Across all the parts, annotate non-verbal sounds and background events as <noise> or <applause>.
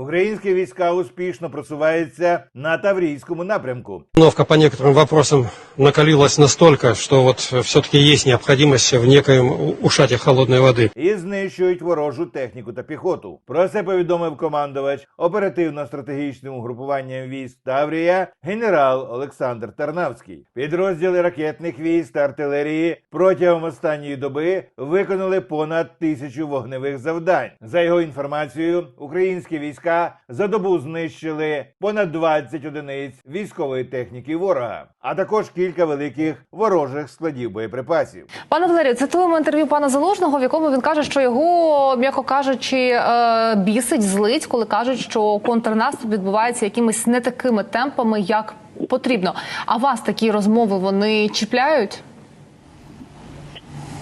Українські війська успішно просуваються на Таврійському напрямку. Обстановка по некоторым вопросам накалилась настолько, что вот все-таки есть необходимость в некоем ушате холодной воды. і знищують ворожу техніку та піхоту. Про це повідомив командувач оперативно-стратегічним угрупуванням військ Таврія генерал Олександр Тарнавський. Підрозділи ракетних військ та артилерії протягом останньої доби виконали понад тисячу вогневих завдань. За його інформацією, українські війська за добу знищили понад 20 одиниць військової техніки ворога, а також кілька великих ворожих складів боєприпасів. Пане Валерію, цитуємо інтерв'ю пана Залужного, в якому він каже, що його, м'яко кажучи, е, бісить, злить, коли кажуть, що контрнаступ відбувається якимись не такими темпами, як потрібно. А вас такі розмови вони чіпляють?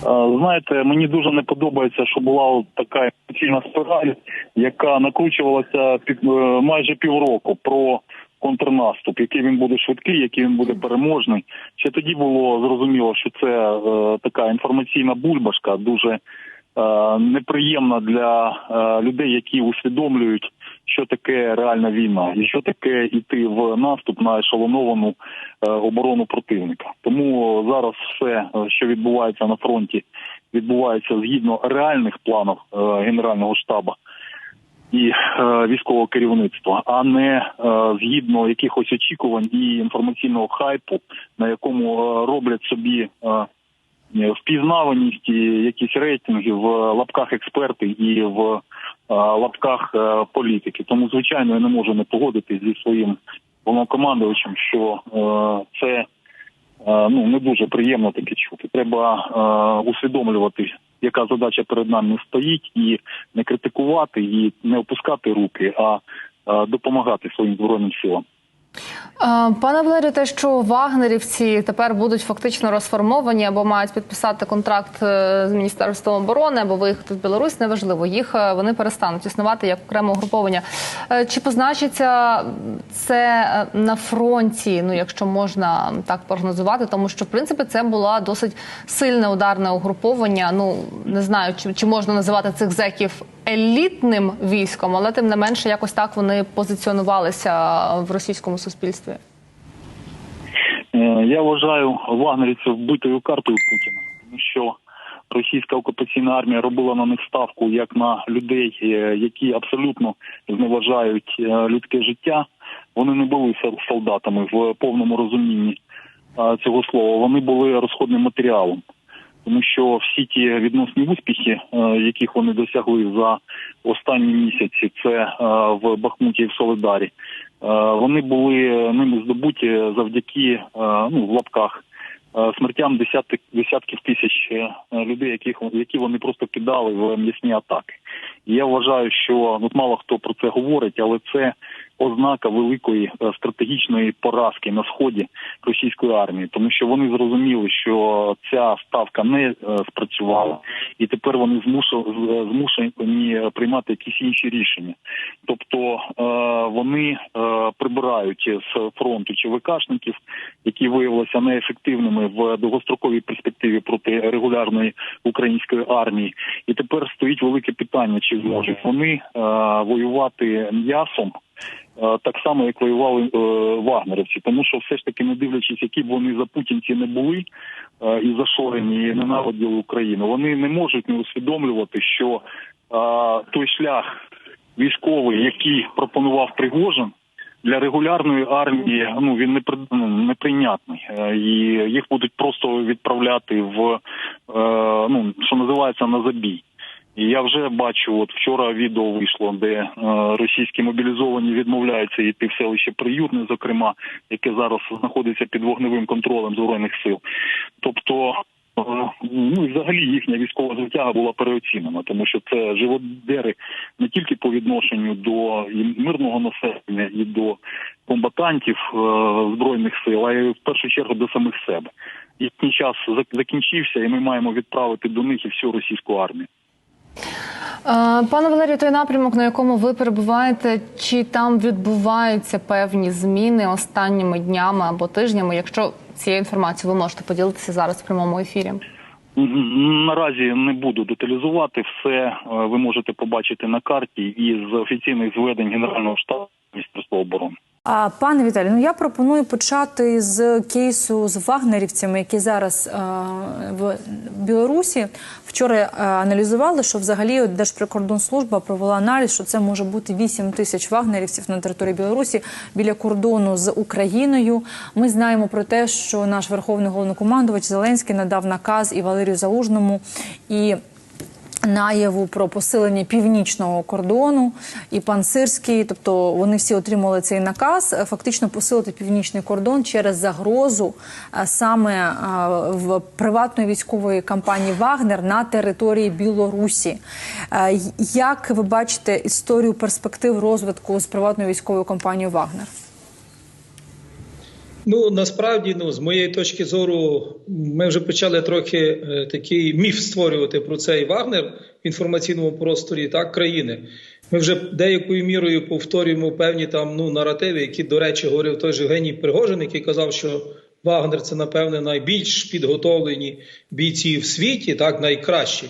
Е, Знаєте, мені дуже не подобається, що була така емоційна спіраль, яка накручувалася під е, майже півроку про контрнаступ, який він буде швидкий, який він буде переможний. Ще тоді було зрозуміло, що це е, така інформаційна бульбашка, дуже неприємна для людей, які усвідомлюють, що таке реальна війна, і що таке йти в наступ на ешелоновану е, оборону противника. Тому зараз все, е, що відбувається на фронті, відбувається згідно реальних планів е, Генерального штабу і е, військового керівництва, а не е, згідно якихось очікувань і інформаційного хайпу, на якому е, роблять собі. Впізнаваність і якісь рейтинги в лапках експерти і в е, лапках е, політики. Тому, звичайно, я не можу не погодитись зі своїм головнокомандувачем, що е, це ну не дуже приємно таке чути. Треба усвідомлювати, яка задача перед нами стоїть, і не критикувати, і не опускати руки, а допомагати своїм збройним силам. Е, Пане Валерію, те, що вагнерівці тепер будуть фактично розформовані або мають підписати контракт е, з міністерством оборони або виїхати в Білорусь, неважливо. Їх е, вони перестануть існувати як окреме угруповання. Чи позначиться це на фронті? Ну, якщо можна так прогнозувати, тому що в принципі це була досить сильне ударне угруповання. Ну не знаю, чи, чи можна називати цих зеків елітним військом, але тим не менше, якось так вони позиціонувалися в російському суспільстві. Е, Я вважаю вагнерівців вбитою картою Путіна, тому що російська окупаційна армія робила на них ставку як на людей, е, які абсолютно зневажають е, людське життя. Вони не були сол- солдатами в повному розумінні цього слова. Вони були розходним матеріалом. Тому що всі ті відносні успіхи, е, яких вони досягли за останні місяці, це е, в Бахмуті і в Солидарі, е, вони були ними здобуті завдяки ну в лапках смертям десятки десятків тисяч людей, яких які вони просто кидали в м'ясні атаки. Я вважаю, що ну, мало хто про це говорить, але це ознака великої е, стратегічної поразки на сході російської армії, тому що вони зрозуміли, що ця ставка не е, спрацювала, і тепер вони змушу- змушені приймати якісь інші рішення. Тобто е, вони е, прибирають з фронту ЧВКшників, які виявилися неефективними в довгостроковій перспективі проти регулярної української армії. І тепер стоїть велике питання: чи зможуть вони е, воювати м'ясом. Е, Так само, як воювали е, вагнерівці, тому що все ж таки, не дивлячись, які б вони запутінці не були е, і зашорені, і ненавиділи Україну, вони не можуть не усвідомлювати, що той шлях військовий, який пропонував Пригожин, для регулярної армії ну він не ну, неприйнятний. І їх будуть просто відправляти в ну що називається на забій. І я вже бачу, от вчора відео вийшло, де е, російські мобілізовані відмовляються йти в селище Приютне, зокрема, яке зараз знаходиться під вогневим контролем збройних сил. Тобто, е, ну і взагалі їхня військова звитяга була переоцінена, тому що це живодери не тільки по відношенню до мирного населення і до комбатантів е, збройних сил, а й в першу чергу до самих себе. Їхній час зак- закінчився, і ми маємо відправити до них і всю російську армію. Е, Пане Валерію, той напрямок, на якому ви перебуваєте, чи там відбуваються певні зміни останніми днями або тижнями? Якщо цією інформацією ви можете поділитися зараз в прямому ефірі? Наразі не буду деталізувати все. е, Ви можете побачити на карті і з офіційних зведень Генерального штабу Міністерства оборони. А пане Віталій, ну я пропоную почати з кейсу з вагнерівцями, які зараз е, в Білорусі. Вчора е, аналізували, що взагалі Держприкордонслужба провела аналіз, що це може бути 8 тисяч вагнерівців на території Білорусі біля кордону з Україною. Ми знаємо про те, що наш верховний головнокомандувач Зеленський надав наказ і Валерію Залужному і. Наяву про посилення північного кордону і пан Сирський, тобто вони всі отримали цей наказ, е, фактично посилити північний кордон через загрозу е, саме е, в приватної військової компанії Вагнер на території Білорусі. Як ви бачите історію перспектив розвитку з приватною військовою компанією Вагнер? Ну насправді, ну з моєї точки зору, ми вже почали трохи е, такий міф створювати про цей Вагнер в інформаційному просторі так країни. Ми вже деякою мірою повторюємо певні там ну наративи, які, до речі, говорив той же Геній Пригожин, який казав, що Вагнер це напевне найбільш підготовлені бійці в світі, так найкращі.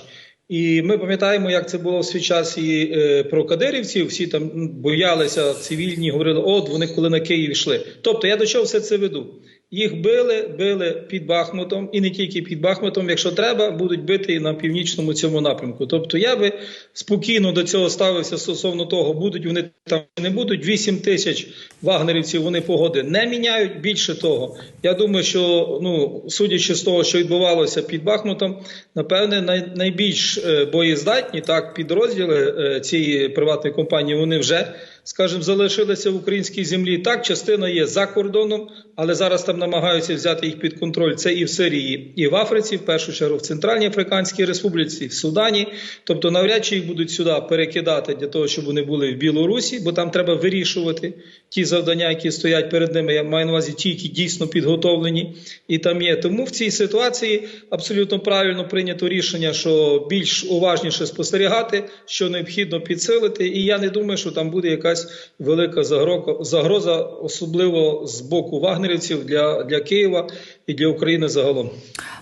І ми пам'ятаємо, як це було в свій час і е, про кадирівців. Всі там боялися цивільні, говорили, от вони коли на Київ йшли. Тобто я до чого все це веду? Їх били, били під Бахмутом, і не тільки під Бахмутом. Якщо треба, будуть бити і на північному цьому напрямку. Тобто я би спокійно до цього ставився стосовно того, будуть вони там не будуть. 8 тисяч вагнерівців вони погоди не міняють. Більше того, я думаю, що ну судячи з того, що відбувалося під Бахмутом, напевне, най, найбільш е, боєздатні так підрозділи е, цієї приватної компанії вони вже. Скажімо, залишилися в українській землі. Так, частина є за кордоном, але зараз там намагаються взяти їх під контроль. Це і в Сирії, і в Африці, в першу чергу в Центральній Африканській Республіці, в Судані. Тобто, навряд чи їх будуть сюди перекидати для того, щоб вони були в Білорусі, бо там треба вирішувати ті завдання, які стоять перед ними. Я маю на увазі ті, які дійсно підготовлені, і там є. Тому в цій ситуації абсолютно правильно прийнято рішення, що більш уважніше спостерігати, що необхідно підсилити. І я не думаю, що там буде якась велика загро- загроза, особливо з боку вагнерівців для, для Києва і для України загалом.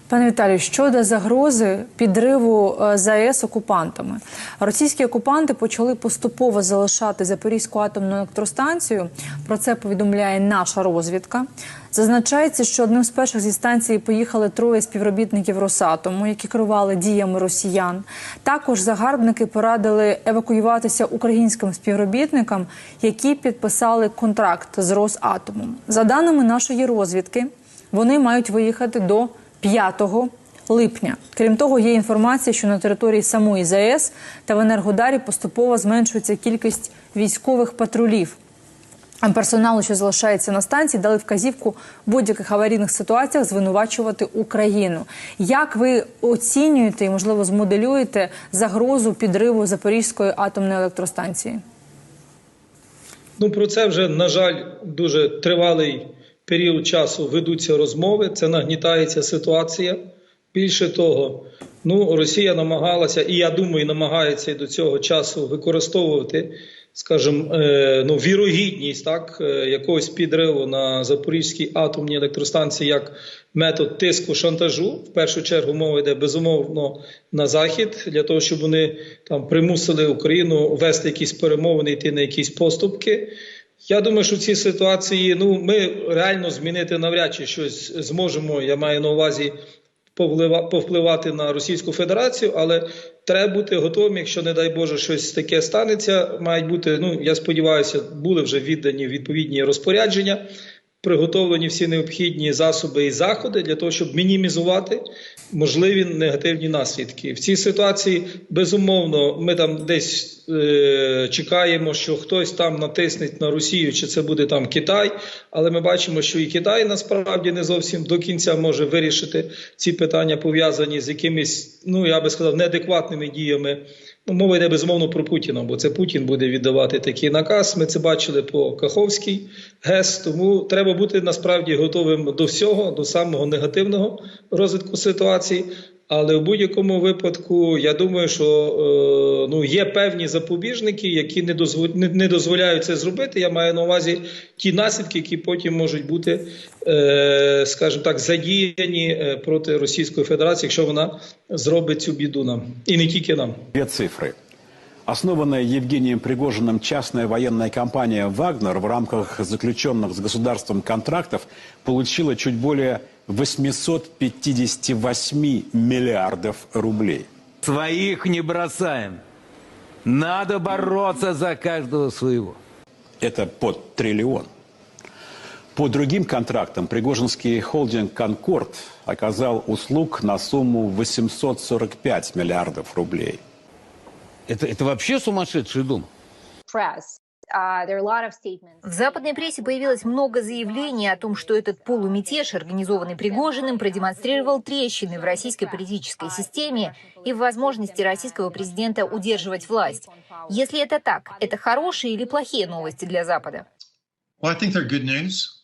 Пане Віталію, щодо загрози підриву е, ЗАЕС окупантами, російські окупанти почали поступово залишати Запорізьку атомну електростанцію. Про це повідомляє наша розвідка. Зазначається, що одним з перших зі станції поїхали троє співробітників Росатому, які керували діями росіян. Також загарбники порадили евакуюватися українським співробітникам, які підписали контракт з Росатомом. За даними нашої розвідки, вони мають виїхати до 5 липня. Крім того, є інформація, що на території самої ЗАЕС та в Енергодарі поступово зменшується кількість військових патрулів. А персоналу, що залишається на станції, дали вказівку в будь-яких аварійних ситуаціях звинувачувати Україну. Як ви оцінюєте і, можливо, змоделюєте загрозу підриву Запорізької атомної електростанції? Ну про це вже на жаль дуже тривалий період часу ведуться розмови. Це нагнітається ситуація. Більше того, ну Росія намагалася, і я думаю, намагається до цього часу використовувати, скажімо, е, ну вірогідність так е, якогось підриву на Запорізькій атомній електростанції як метод тиску шантажу. В першу чергу мова йде безумовно на захід для того, щоб вони там примусили Україну вести якісь перемовини, йти на якісь поступки. Я думаю, що в цій ситуації ну ми реально змінити навряд чи щось зможемо. Я маю на увазі повпливати на Російську Федерацію, але треба бути готовим, якщо не дай Боже щось таке станеться. Мають бути. Ну я сподіваюся, були вже віддані відповідні розпорядження. Приготовлені всі необхідні засоби і заходи для того, щоб мінімізувати можливі негативні наслідки. В цій ситуації безумовно ми там десь е, чекаємо, що хтось там натисне на Росію, чи це буде там Китай. Але ми бачимо, що і Китай насправді не зовсім до кінця може вирішити ці питання, пов'язані з якимись, ну я би сказав, неадекватними діями. Ну, мова йде безумовно про Путіна, бо це Путін буде віддавати такий наказ. Ми це бачили по Каховській ГЕС. Тому треба бути насправді готовим до всього, до самого негативного розвитку ситуації. Але в будь-якому випадку я думаю, що е, ну, є певні запобіжники, які не, дозвол... не, не дозволяють це зробити. Я маю на увазі ті наслідки, які потім можуть бути, е, скажімо так, задіяні е, проти Російської Федерації, якщо вона зробить цю біду нам, і не тільки нам. Є цифры. Основанная Евгением Пригожиным частная военная компания «Вагнер» в рамках заключенных с государством контрактов получила чуть более 858 миллиардов рублей. Своих не бросаем. Надо бороться за каждого своего. Это под триллион. По другим контрактам Пригожинский холдинг «Конкорд» оказал услуг на сумму 845 миллиардов рублей. Это, это вообще сумасшедший дом. statements. В западной прессе появилось много заявлений о том, что этот полумятеж, организованный Пригожиным, продемонстрировал трещины в российской политической системе и в возможности российского президента удерживать власть. Если это так, это хорошие или плохие новости для Запада?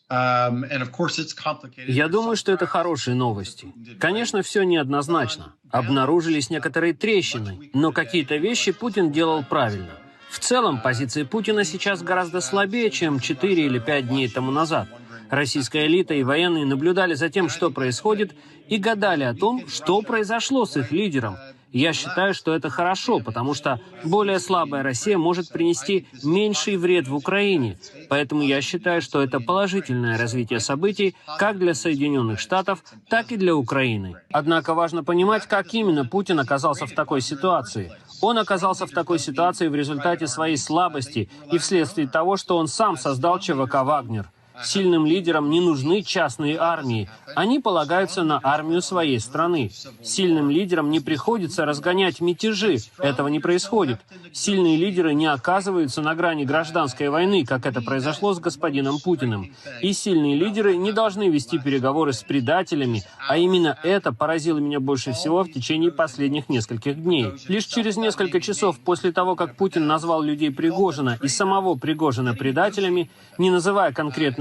Я думаю, что это хорошие новости. Конечно, все неоднозначно. Обнаружились некоторые трещины, но какие-то вещи Путин делал правильно. В целом, позиция Путина сейчас гораздо слабее, чем 4 или 5 дней тому назад. Российская элита и военные наблюдали за тем, что происходит, и гадали о том, что произошло с их лидером. Я считаю, что это хорошо, потому что более слабая Россия может принести меньший вред в Украине. Поэтому я считаю, что это положительное развитие событий как для Соединенных Штатов, так и для Украины. Однако важно понимать, как именно Путин оказался в такой ситуации. Он оказался в такой ситуации в результате своей слабости и вследствие того, что он сам создал ЧВК «Вагнер». Сильным лидерам не нужны частные армии. Они полагаются на армию своей страны. Сильным лидерам не приходится разгонять мятежи. Этого не происходит. Сильные лидеры не оказываются на грани гражданской войны, как это произошло с господином Путиным. И сильные лидеры не должны вести переговоры с предателями, а именно это поразило меня больше всего в течение последних нескольких дней. Лишь через несколько часов после того, как Путин назвал людей Пригожина и самого Пригожина предателями, не называя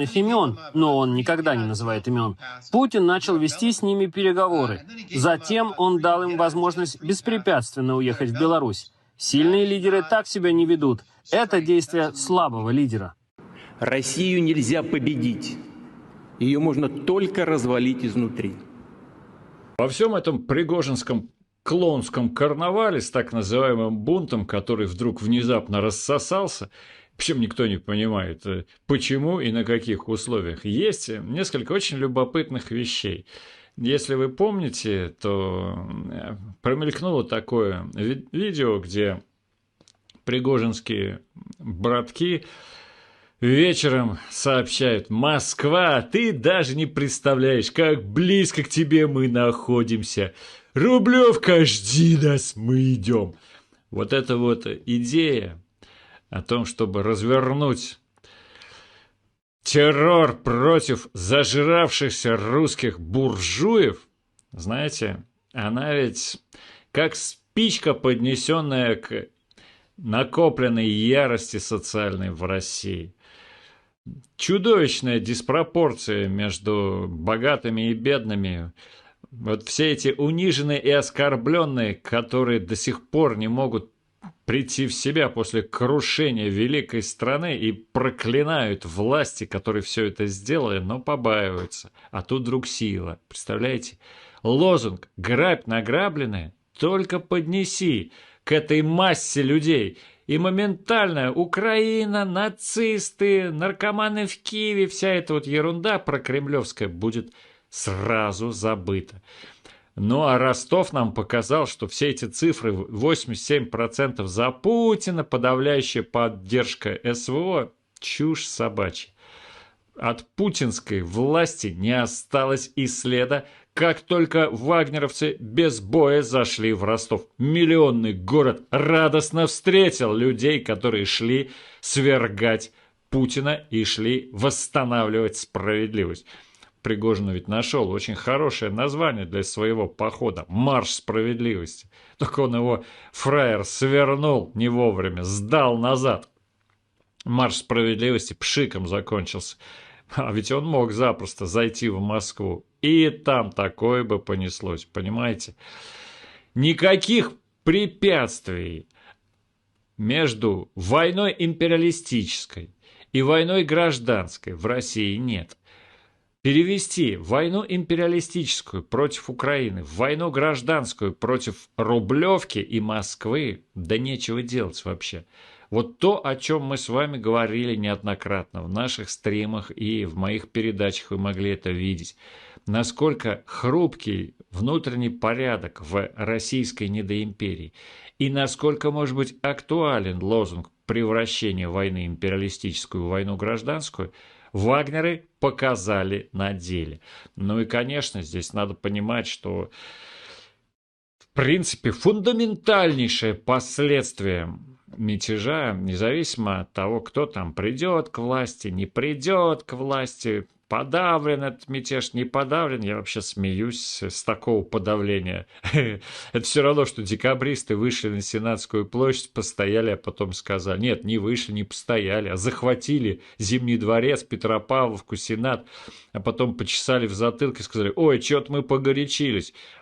конкретных имен, но он никогда не называет имен, Путин начал вести с ними переговоры. Затем он дал им возможность беспрепятственно уехать в Беларусь. Сильные лидеры так себя не ведут. Это действие слабого лидера. Россию нельзя победить. Ее можно только развалить изнутри. Во всем этом пригожинском клоунском карнавале с так называемым бунтом, который вдруг внезапно рассосался, причем никто не понимает, э, почему и на каких условиях, есть несколько очень любопытных вещей. Если вы помните, то э, промелькнуло такое ви- видео, где пригожинские братки вечером сообщают «Москва, ты даже не представляешь, как близко к тебе мы находимся. Рублевка, жди нас, мы идем». Вот эта вот идея о том, чтобы развернуть террор против зажиравшихся русских буржуев, знаете, она ведь как спичка, поднесенная к накопленной ярости социальной в России. Чудовищная диспропорция между богатыми и бедными. Вот все эти униженные и оскорбленные, которые до сих пор не могут прийти в себя после крушения великой страны и проклинают власти, которые все это сделали, но побаиваются. А тут вдруг сила. Представляете? Лозунг «Грабь награбленное, только поднеси» к этой массе людей. И моментально Украина, нацисты, наркоманы в Киеве, вся эта вот ерунда прокремлевская будет сразу забыта. Ну а Ростов нам показал, что все эти цифры 87% за Путина, подавляющая поддержка СВО, чушь собачья. От путинской власти не осталось и следа, как только вагнеровцы без боя зашли в Ростов. Миллионный город радостно встретил людей, которые шли свергать Путина и шли восстанавливать справедливость. Пригожин ведь нашел очень хорошее название для своего похода – «Марш справедливости». Только он его, фраер, свернул не вовремя, сдал назад. Марш справедливости пшиком закончился. А ведь он мог запросто зайти в Москву, и там такое бы понеслось, понимаете? Никаких препятствий между войной империалистической и войной гражданской в России нет. Перевести войну империалистическую против Украины в войну гражданскую против Рублевки и Москвы, да нечего делать вообще. Вот то, о чем мы с вами говорили неоднократно в наших стримах и в моих передачах вы могли это видеть. Насколько хрупкий внутренний порядок в российской недоимперии и насколько может быть актуален лозунг превращения войны империалистическую в войну гражданскую, Вагнеры показали на деле. Ну и, конечно, здесь надо понимать, что в принципе фундаментальнейшее последствие мятежа, независимо от того, кто там придет к власти, не придет к власти, подавлен этот мятеж, не подавлен, я вообще смеюсь с такого подавления. <laughs> Это все равно, что декабристы вышли на Сенатскую площадь, постояли, а потом сказали, нет, не вышли, не постояли, а захватили Зимний дворец, Петропавловку, Сенат, а потом почесали в затылке и сказали, ой, что-то мы погорячились.